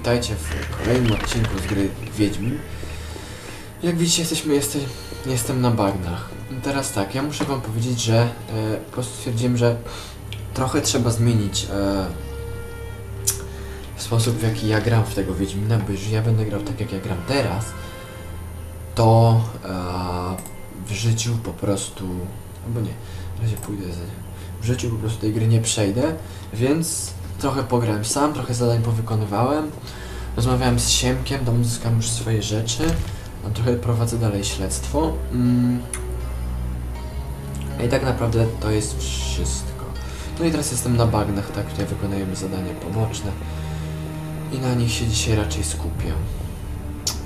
Witajcie w kolejnym odcinku z gry Wiedźmin. Jak widzicie, jesteśmy, jeste, jestem na bagnach. Teraz tak, ja muszę wam powiedzieć, że e, po prostu stwierdziłem, że trochę trzeba zmienić e, sposób, w jaki ja gram w tego Wiedźmina, bo jeżeli ja będę grał tak, jak ja gram teraz, to e, w życiu po prostu... albo nie, na razie pójdę za w życiu po prostu tej gry nie przejdę, więc trochę pograłem sam, trochę zadań powykonywałem. Rozmawiałem z Siemkiem, tam uzyskam już swoje rzeczy. A trochę prowadzę dalej śledztwo. Mm. I tak naprawdę to jest wszystko. No i teraz jestem na bagnach, tak, tutaj wykonujemy zadania poboczne. I na nich się dzisiaj raczej skupię.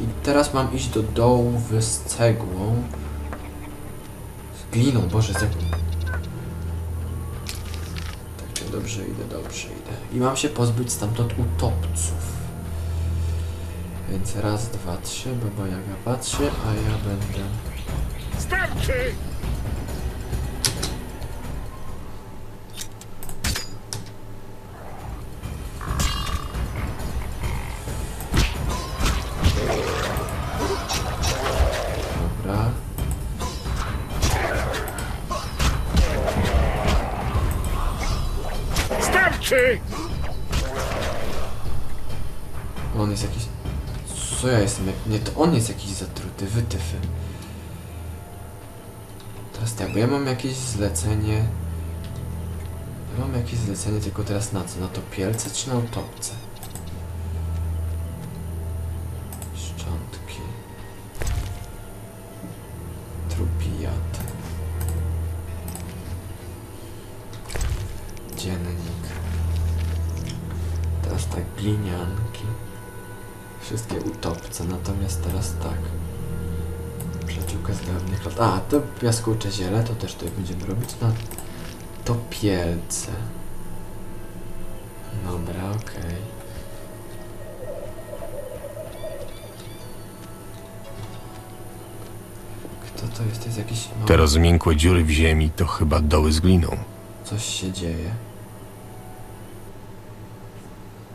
I teraz mam iść do dołu z cegłą. Z gliną, boże, z dobrze idę, dobrze idę. I mam się pozbyć stamtąd utopców. Więc raz, dwa, trzy, Baba Jaga patrzy, a ja będę... Starczy! To on jest jakiś zatruty, wytyfy. Teraz tak, bo ja mam jakieś zlecenie... Ja mam jakieś zlecenie, tylko teraz na co? Na topielce czy na utopce? Szczątki. Trupijat. Dziennik. Teraz tak, glinianki. Wszystkie utopce, natomiast teraz tak. Przyjaciółka z dawnych lat. A, to piaskucze ziele, to też tutaj będziemy robić na topielce. Dobra, okej. Kto to jest? To jest jakiś... No, Te rozmiękłe dziury w ziemi to chyba doły z gliną. Coś się dzieje.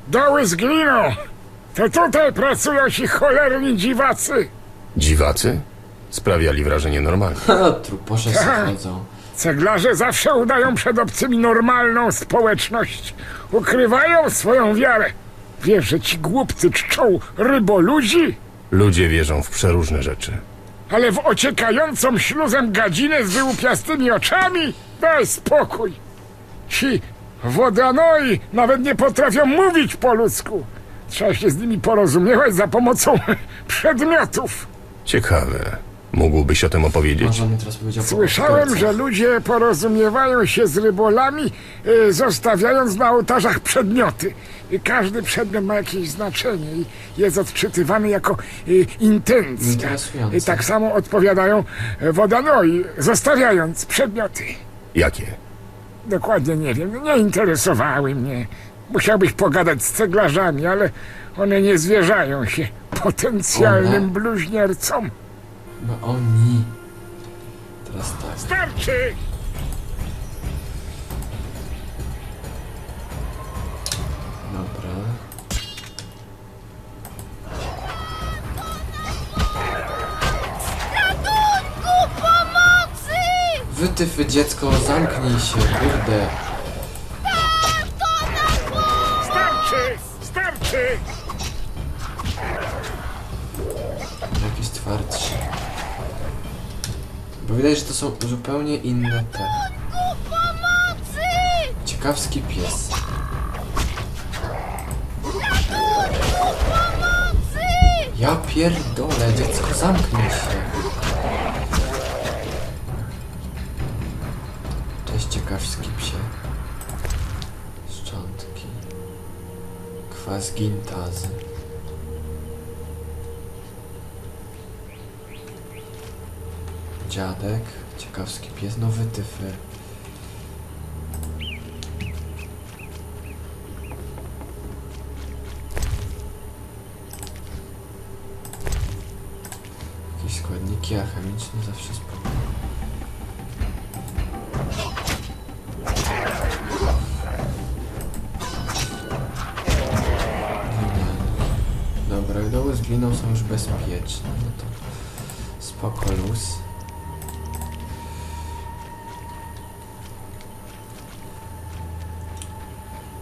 Doły z gliną! To tutaj pracują ci cholerni dziwacy! Dziwacy? Sprawiali wrażenie normalne. Ha, truposze się chodzą. Ceglarze zawsze udają przed obcymi normalną społeczność. Ukrywają swoją wiarę. Wiesz, że ci głupcy czczą ryboludzi? Ludzie wierzą w przeróżne rzeczy. Ale w ociekającą śluzem gadzinę z wyłupiastymi oczami? Daj spokój! Ci wodanoi nawet nie potrafią mówić po ludzku. Trzeba się z nimi porozumiewać za pomocą przedmiotów. Ciekawe. Mógłbyś o tym opowiedzieć? Teraz Słyszałem, że ludzie porozumiewają się z rybolami, y, zostawiając na ołtarzach przedmioty. I każdy przedmiot ma jakieś znaczenie i jest odczytywany jako y, intencja. Interesujące. Tak samo odpowiadają y, wodanoi, zostawiając przedmioty. Jakie? Dokładnie nie wiem, nie interesowały mnie. Musiałbyś pogadać z ceglarzami, ale one nie zwierzają się potencjalnym One? bluźniercom. No oni. Teraz tak. Starczy! Dobra. Ratunku! Pomocy! Wytyfy dziecko, zamknij się, kurde. Jakiś twardszy. Bo widać, że to są zupełnie inne te. Ciekawski pies. Ja pierdolę, dziecko, zamknij się. Cześć, ciekawski psie. Kwas gintazy. Dziadek, ciekawski pies, no wytyfy. Jakieś składniki alchemiczne zawsze spoko. Gliną są już bezpieczne. No to spoko luz.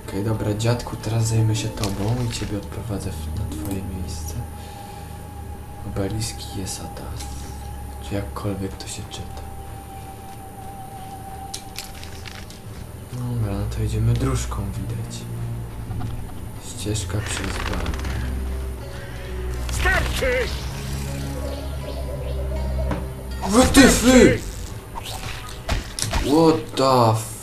Okej, dobra, dziadku, teraz zajmę się tobą i ciebie odprowadzę na twoje miejsce. Obeliski jest atas. Czy jakkolwiek to się czyta. Dobra, no to idziemy dróżką widać. Ścieżka przez bar. Wytyfy! What the f...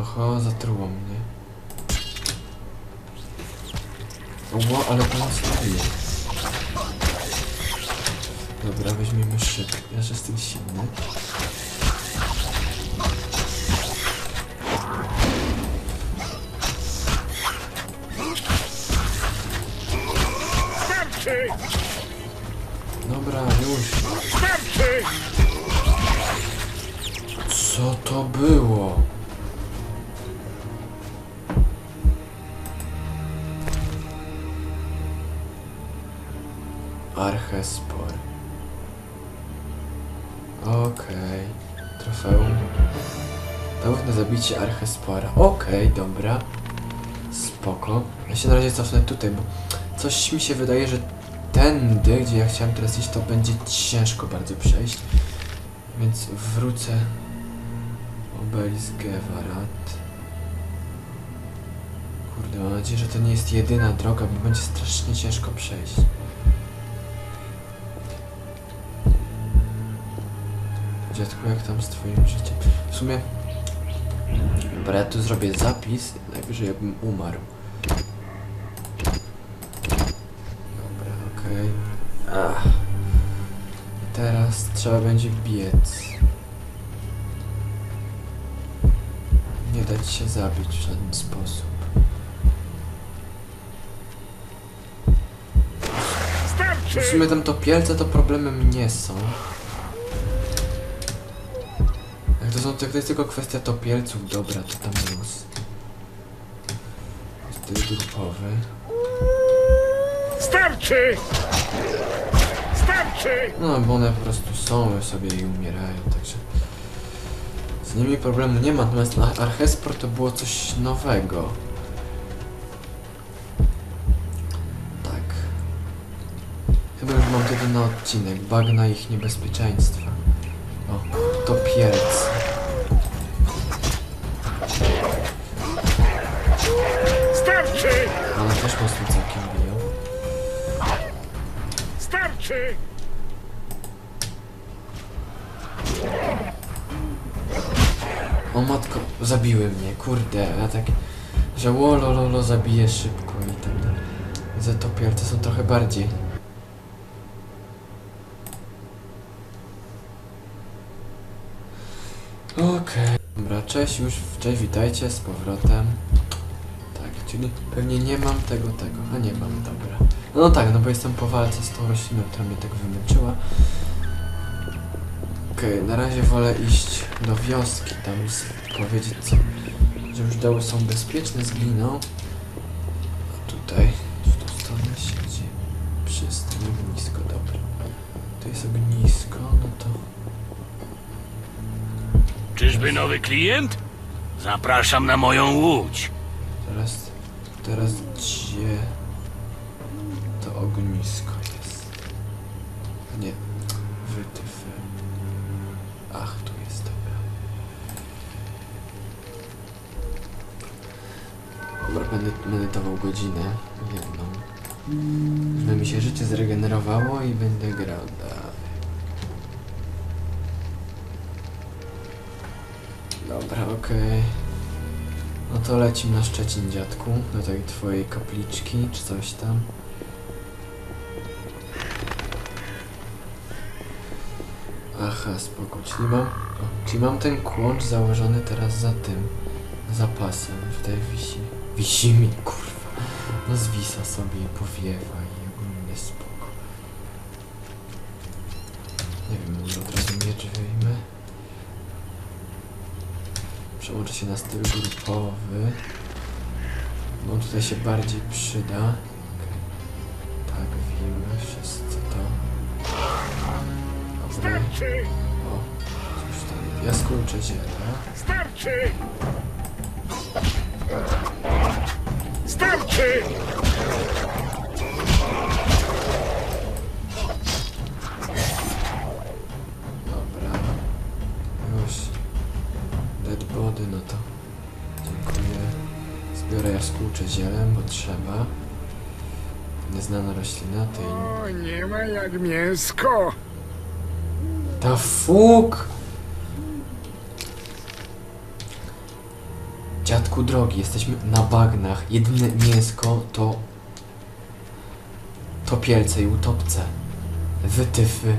Oho, zatruło mnie. Ło, ale to nas. Dobra, weźmiemy szyb. Ja że jestem silny. Zabicie Archespora. Okej, dobra. Spoko. Ja się na razie cofnę tutaj, bo coś mi się wydaje, że tędy, gdzie ja chciałem teraz iść, to będzie ciężko bardzo przejść. Więc wrócę. Obelisk Gewarat. Kurde, mam nadzieję, że to nie jest jedyna droga, bo będzie strasznie ciężko przejść. Dziadku, jak tam z twoim życiem? W sumie... Dobra, ja tu zrobię zapis, najwyżej jakbym umarł. Dobra, okej. Ach. Teraz trzeba będzie biec. Nie dać się zabić w żaden sposób. W sumie tam topielce to problemem nie są. Jak to, są, jak to jest tylko kwestia topielców, dobra, to tam luz. Jest ty grupowy. Starczy! Starczy! No, bo one po prostu są sobie i umierają, także... Z nimi problemu nie ma, natomiast na Archespor to było coś nowego. Tak. Chyba już mam wtedy na odcinek. Bagna ich niebezpieczeństwa. O, to pielc. Starczy! O matko, zabiły mnie, kurde, ja tak... Że łolololo zabije szybko i tak dalej. Widzę topielce są trochę bardziej. Okej. Dobra, cześć już, cześć, witajcie z powrotem. Czyli pewnie nie mam tego, tego, a nie mam, dobra. No tak, no bo jestem po walce z tą rośliną, która mnie tak wymęczyła. Okej, na razie wolę iść do wioski, tam powiedzieć co, że już doły są bezpieczne z gliną. A tutaj, w tą stronę siedzi przystań, ognisko, dobra. Tu jest ognisko, no to... Czyżby nowy klient? Zapraszam na moją łódź. Teraz, gdzie to ognisko jest? Nie, wytyfy. Ach, tu jest, dobra. Dobra, będę medytował godzinę, jedną. Żeby mi się życie zregenerowało i będę grał dalej. Dobra, okej. No to lecimy na Szczecin, dziadku, do tej twojej kapliczki, czy coś tam. Aha, spoko, czyli mam, o, czyli mam ten kłącz założony teraz za tym, za pasem, tutaj wisi, wisi mi, kurwa, no zwisa sobie powiewa i ogólnie spoko. Nie wiem, może od razu miecz wyjmę. Przełączę się na styl grupowy. Bo tutaj się bardziej przyda. Tak, wiemy wszyscy to. Dobra. O, cóż tam, jaskółcze ziele. Starczy! Starczy! Zbiorę jaskółcze ziele, bo trzeba. Nieznana roślina, tej... O, nie ma jak mięsko! Ta fuk! Dziadku drogi, jesteśmy na bagnach. Jedyne mięsko to... Topielce i utopce. Wytyfy.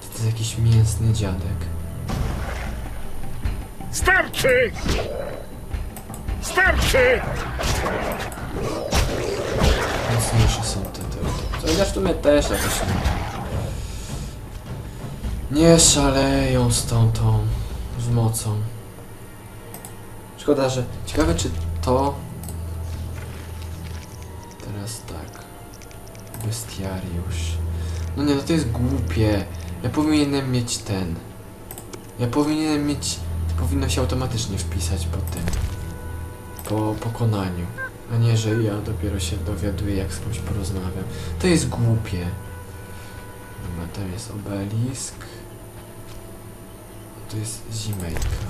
To jest jakiś mięsny dziadek. Starczy! Starczy! Mocniejsze są te, te. Chociaż w sumie też jakoś nie... Nie szaleją z tą, tą... z mocą. Szkoda, że... Ciekawe czy to... Teraz tak... Bestiariusz... No nie, no to jest głupie. Ja powinienem mieć ten... Ja powinienem mieć... To powinno się automatycznie wpisać po tym. Po pokonaniu. A nie, że ja dopiero się dowiaduję, jak z kimś porozmawiam. To jest głupie. Dobra, tam jest obelisk. To jest zimejka.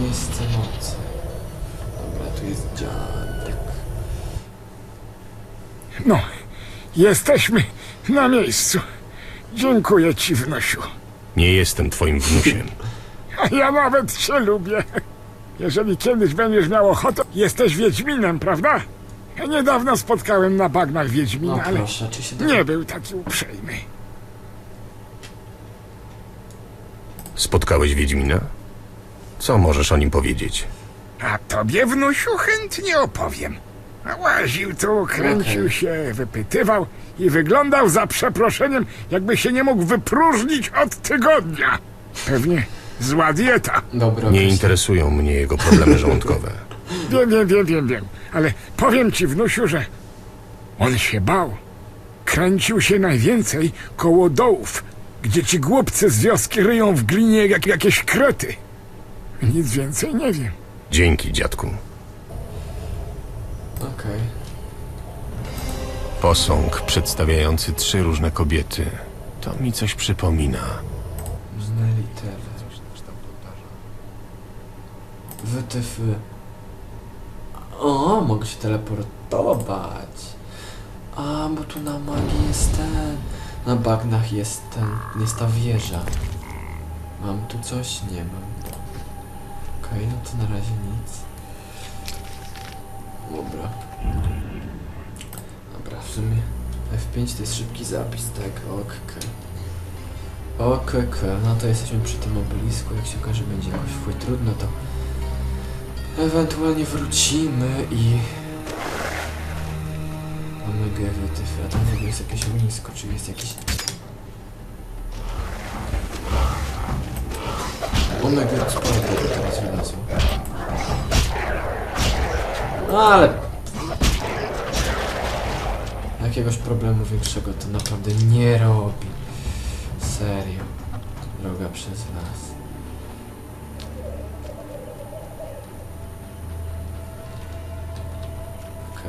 Miejsce mocy. Dobra, tu jest dziadek. No, jesteśmy na miejscu. Dziękuję ci, wnosiu. Nie jestem twoim wnusiem. A ja nawet cię lubię. Jeżeli kiedyś będziesz miał ochotę, jesteś Wiedźminem, prawda? Ja niedawno spotkałem na bagnach No Wiedźmina, ale proszę, czy się nie był taki uprzejmy. Spotkałeś Wiedźmina? Co możesz o nim powiedzieć? A tobie, wnusiu, chętnie opowiem. A Łaził tu, kręcił Okej. się, wypytywał i wyglądał za przeproszeniem, jakby się nie mógł wypróżnić od tygodnia. Pewnie zła dieta. Dobra, Nie interesują mnie jego problemy żołądkowe. Wiem, wiem, wiem, wiem, wiem. Ale powiem ci, wnusiu, że on się bał. Kręcił się najwięcej koło dołów, gdzie ci głupcy z wioski ryją w glinie jak jakieś krety. Nic więcej nie wiem. Dzięki, dziadku. Okej. Posąg przedstawiający trzy różne kobiety. To mi coś przypomina. Różne litery. Wytyfy. O, mogę się teleportować. A, bo tu na magii jest ten. Na bagnach jest ten. Jest ta wieża. Mam tu coś? Nie mam. Okej, no to na razie nic. Dobra. Dobra, w sumie F5 to jest szybki zapis, tak? Okej. Okej, no to jesteśmy przy tym obelisku. Jak się okaże, będzie jakoś wpływ trudno, to ewentualnie wrócimy i mamy gewytyfy. A tam w jest jakieś ognisko, czy jest jakiś... Omega sporo tego teraz wylazło. No ale... Jakiegoś problemu większego to naprawdę nie robi. Serio. Droga przez las.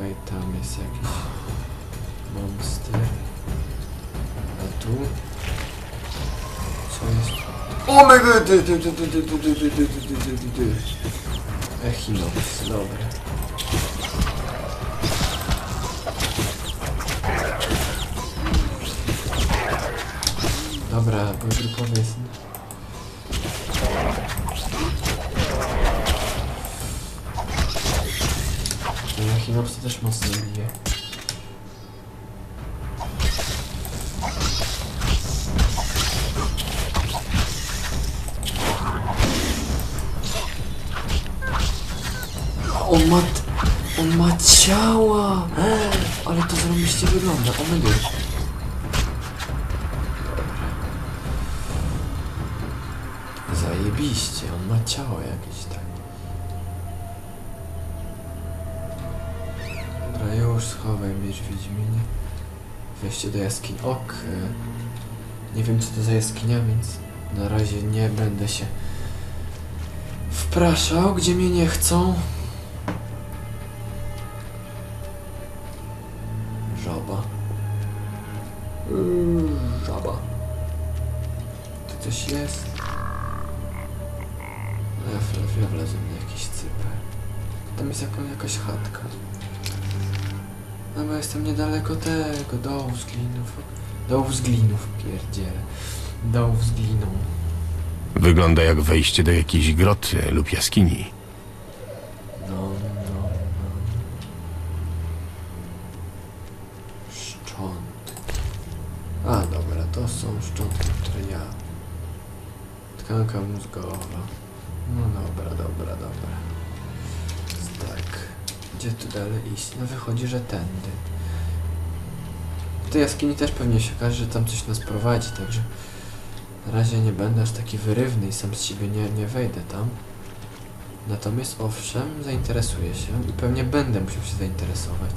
Okej, tam jest jakiś monster. A tu? Co jest? O my Echinox, dobra. Dobra, bo grupowy jest To też mocno bije. On ma... On ma ciała! Ale to zrobiliście wygląda, o my. Zajebiście, on ma ciało jakieś tak. Już schowaj miecz Wiedźminie. Wejście do jaskini. Ok. Nie wiem co to za jaskinia, więc na razie nie będę się wpraszał, gdzie mnie nie chcą. Żaba. Yy, żaba. Tu coś jest? Ja, wlezłem na jakiś cypę. Tam jest jako, jakaś chatka. No bo jestem niedaleko tego, dołu z glinów. Dołu z glinów, pierdziele. Dołu z gliną. Wygląda jak wejście do jakiejś groty lub jaskini. No, no, no. Szczątki. A, dobra, to są szczątki, które ja... Tkanka mózgowa. No dobra, dobra, dobra. Gdzie tu dalej iść? No wychodzi, że tędy. W tej jaskini też pewnie się okaże, że tam coś nas prowadzi, także... Na razie nie będę aż taki wyrywny i sam z siebie nie, nie wejdę tam. Natomiast owszem, zainteresuję się i pewnie będę musiał się zainteresować.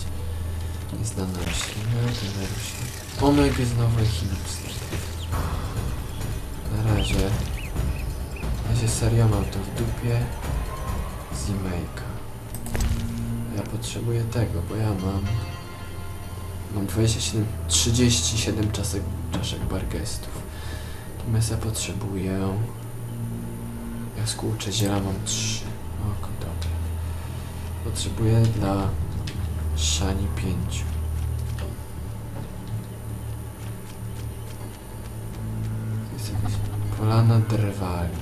Nieznana roślina, tyle roślin. Omega znowu echinopsis. Na razie... Na razie serio mam to w dupie. Zimejka. Ja potrzebuję tego, bo ja mam... Mam 27... 37 czasek, czaszek bargestów. Natomiast ja potrzebuję... Jaskółcze ziela mam trzy. O, dobra. Potrzebuję dla szani pięciu. Jest jakaś polana drwali.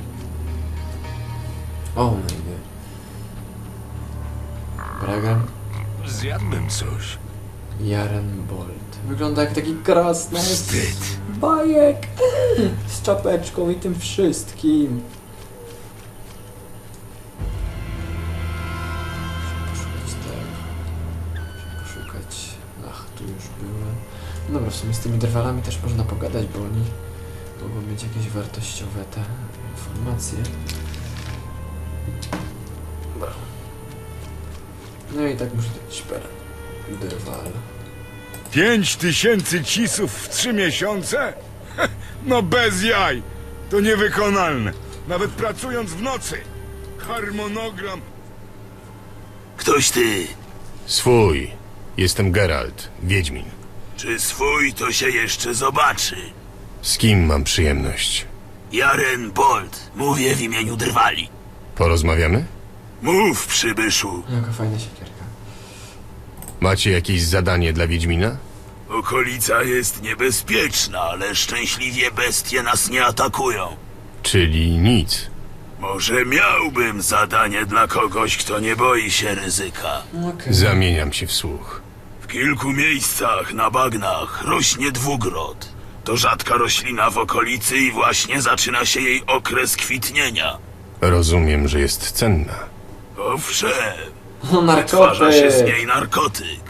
O my god. Bragan Zjadłbym coś. Jaren Bolt. Wygląda jak taki krasny bajek z czapeczką i tym wszystkim. Muszę poszukać tego. Muszę poszukać... Ach, tu już byłem. Dobra, w sumie z tymi drwalami też można pogadać, bo oni mogą mieć jakieś wartościowe te informacje. No i tak muszę dać szper. Drwal. Pięć tysięcy cisów w trzy miesiące? No bez jaj. To niewykonalne. Nawet pracując w nocy. Harmonogram. Ktoś ty. Swój. Jestem Geralt, Wiedźmin. Czy swój to się jeszcze zobaczy? Z kim mam przyjemność? Jaren Bolt. Mówię w imieniu Drwali. Porozmawiamy? Mów, przybyszu. Jaka fajna siekierka. Macie jakieś zadanie dla Wiedźmina? Okolica jest niebezpieczna, ale szczęśliwie bestie nas nie atakują. Czyli nic. Może miałbym zadanie dla kogoś, kto nie boi się ryzyka. Okej. Zamieniam się w słuch. W kilku miejscach na bagnach rośnie dwugrot. To rzadka roślina w okolicy i właśnie zaczyna się jej okres kwitnienia. Rozumiem, że jest cenna. Owszem, O, wytwarza się z narkotyk! niej narkotyk.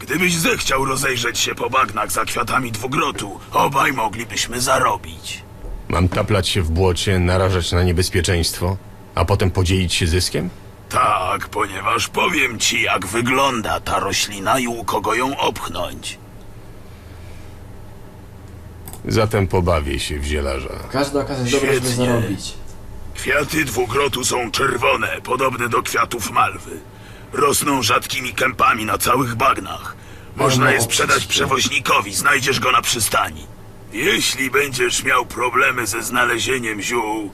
Gdybyś zechciał rozejrzeć się po bagnach za kwiatami dwugrotu, obaj moglibyśmy zarobić. Mam taplać się w błocie, narażać na niebezpieczeństwo, a potem podzielić się zyskiem? Tak, ponieważ powiem ci, jak wygląda ta roślina i u kogo ją opchnąć. Zatem pobawię się w zielarza. Każda okazja jest dobra, żeby Świetnie. zarobić. Kwiaty dwugrotu są czerwone, podobne do kwiatów malwy. Rosną rzadkimi kępami na całych bagnach. Można no, je sprzedać oczywiście. przewoźnikowi, znajdziesz go na przystani. Jeśli będziesz miał problemy ze znalezieniem ziół,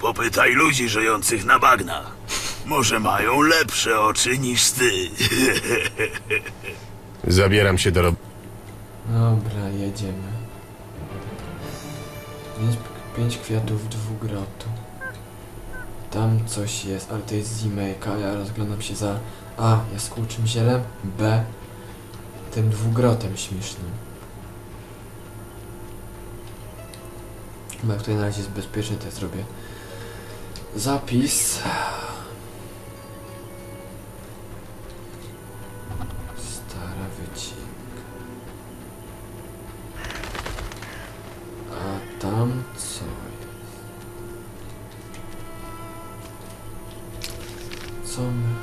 popytaj ludzi żyjących na bagnach. Może mają lepsze oczy niż ty. Zabieram się do rob... Dobra, jedziemy. Pięć, pięć kwiatów dwugrotu. Tam coś jest, ale to jest zimejka. Ja rozglądam się za A. Jaskółczym zielem. B. Tym dwugrotem śmiesznym. Bo jak tutaj na razie jest bezpiecznie, to ja zrobię zapis. Wracamy.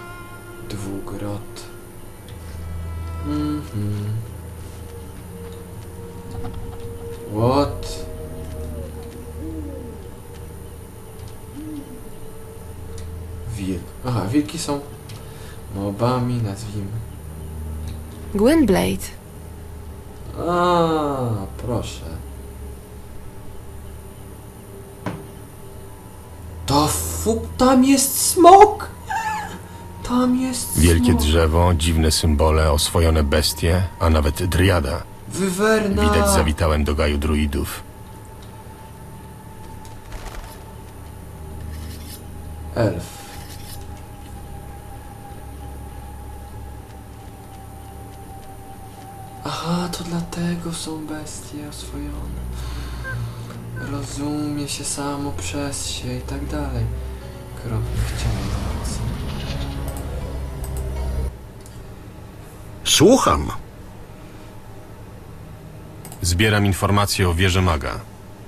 Dwugrad. Mhm. Mm What? Wilk. Aha, wilki są mobami, nazwijmy. Gwynblade. A, proszę. To fup, tam jest smok! Tam jest Wielkie smok. drzewo, dziwne symbole, oswojone bestie, a nawet driada. Wywerna! Widać zawitałem do gaju druidów. Elf. Aha, to dlatego są bestie oswojone. Rozumie się samo przez się i tak dalej. Kropnie chciałem. Słucham. Zbieram informacje o wieży maga.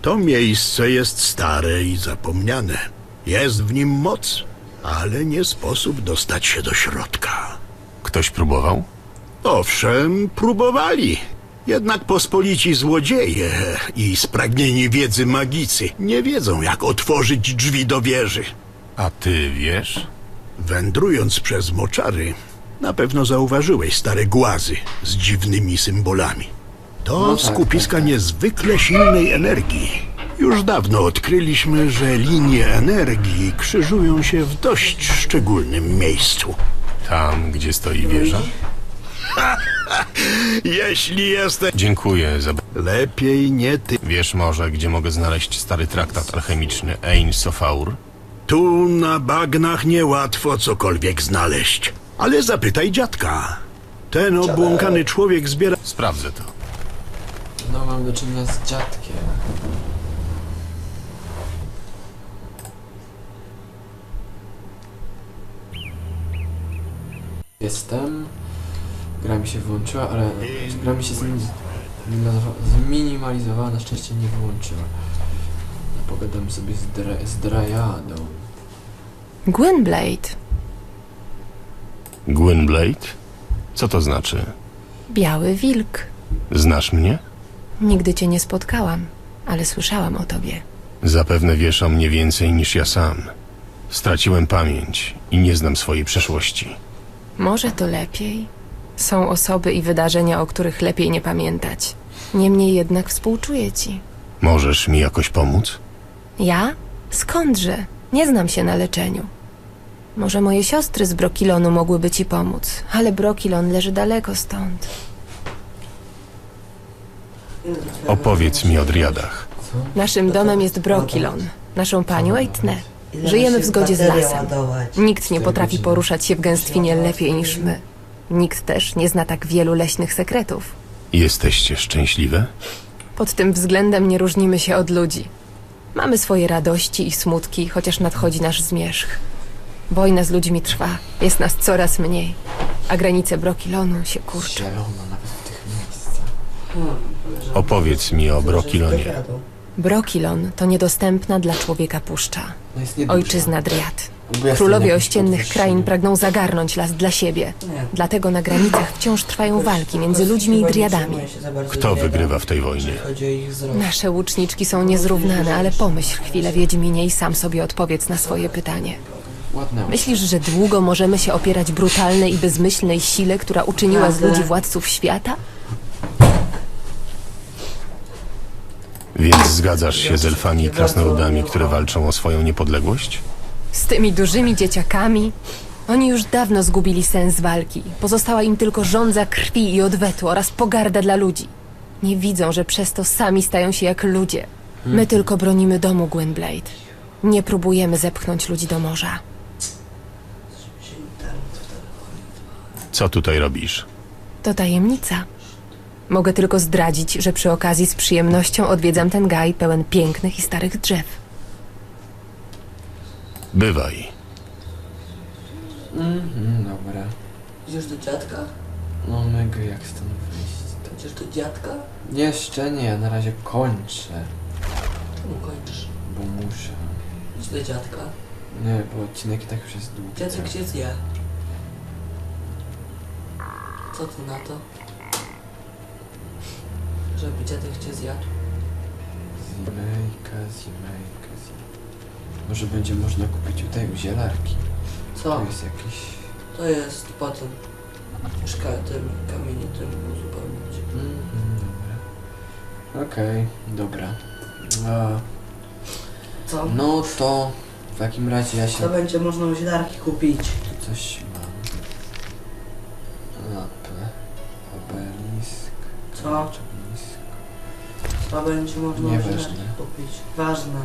To miejsce jest stare i zapomniane. Jest w nim moc, ale nie sposób dostać się do środka. Ktoś próbował? Owszem, próbowali. Jednak pospolici złodzieje i spragnieni wiedzy magicy nie wiedzą, jak otworzyć drzwi do wieży. A ty wiesz? Wędrując przez moczary, na pewno zauważyłeś stare głazy z dziwnymi symbolami. To No tak, skupiska tak, tak. niezwykle silnej energii. Już dawno odkryliśmy, że linie energii krzyżują się w dość szczególnym miejscu. Tam, gdzie stoi wieża? Jeśli jesteś... Dziękuję za... Lepiej nie ty. Wiesz może, gdzie mogę znaleźć stary traktat alchemiczny Ein Sofaur? Tu na bagnach niełatwo cokolwiek znaleźć. Ale zapytaj dziadka. Ten obłąkany człowiek zbiera... Sprawdzę to. No mam do czynienia z dziadkiem. Jestem. Gra mi się wyłączyła, ale gra mi się zmin- zminimalizowała, na szczęście nie wyłączyła. Pogadam sobie z, dra- z Drajadą. Gwynblade, Gwynblade? Co to znaczy? biały wilk. Znasz mnie? Nigdy cię nie spotkałam, ale słyszałam o tobie. Zapewne wiesz o mnie więcej niż ja sam. Straciłem pamięć i nie znam swojej przeszłości. Może to lepiej? Są osoby i wydarzenia, o których lepiej nie pamiętać. Niemniej jednak współczuję ci. Możesz mi jakoś pomóc? Ja? Skądże? Nie znam się na leczeniu. Może moje siostry z Brokilonu mogłyby ci pomóc, ale Brokilon leży daleko stąd. Opowiedz mi o driadach. Naszym domem jest Brokilon, naszą panią Eitne. Żyjemy w zgodzie z lasem. Nikt nie potrafi poruszać się w gęstwinie lepiej niż my. Nikt też nie zna tak wielu leśnych sekretów. Jesteście szczęśliwe? Pod tym względem nie różnimy się od ludzi. Mamy swoje radości i smutki, chociaż nadchodzi nasz zmierzch. Wojna z ludźmi trwa, jest nas coraz mniej, a granice Brokilonu się kurczą. Zielono nawet w tych miejscach. Opowiedz mi o Brokilonie. Brokilon to niedostępna dla człowieka puszcza. No. Ojczyzna Driad. Królowie ościennych krain pragną zagarnąć las dla siebie. Dlatego na granicach wciąż trwają walki między ludźmi i driadami. Kto wygrywa w tej wojnie? Nasze łuczniczki są niezrównane, ale pomyśl chwilę, Wiedźminie, i sam sobie odpowiedz na swoje pytanie. Myślisz, że długo możemy się opierać brutalnej i bezmyślnej sile, która uczyniła z ludzi władców świata? Więc zgadzasz się z elfami i krasnoludami, które walczą o swoją niepodległość? Z tymi dużymi dzieciakami? Oni już dawno zgubili sens walki. Pozostała im tylko żądza krwi i odwetu oraz pogarda dla ludzi. Nie widzą, że przez to sami stają się jak ludzie. My tylko bronimy domu Gwynblade. Nie próbujemy zepchnąć ludzi do morza. Co tutaj robisz? To tajemnica. Mogę tylko zdradzić, że przy okazji z przyjemnością odwiedzam ten gaj pełen pięknych i starych drzew. Bywaj. Mhm, dobra. Idziesz do dziadka? No mega jak stąd wyjść. To... Idziesz do dziadka? Jeszcze nie, na razie kończę, Czemu kończysz? bo muszę. Idź do dziadka. Nie, bo odcinek i tak już jest długi. Dziadek cię zje. Co ty na to? Żeby dziadek cię zjadł. Zimejka, zimejka, zimejka. Może będzie można kupić tutaj u zielarki. Co? To jest jakiś... To jest potem. Szka tym kamieniem tym uzupełnić. Mhm, dobra. Okej, dobra. A, Co? no to w takim razie ja się To będzie można u zielarki kupić. coś będzie można Nieważne. kupić. Ważne.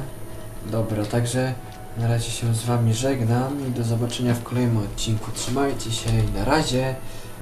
Dobra, także na razie się z wami żegnam i do zobaczenia w kolejnym odcinku. Trzymajcie się i na razie.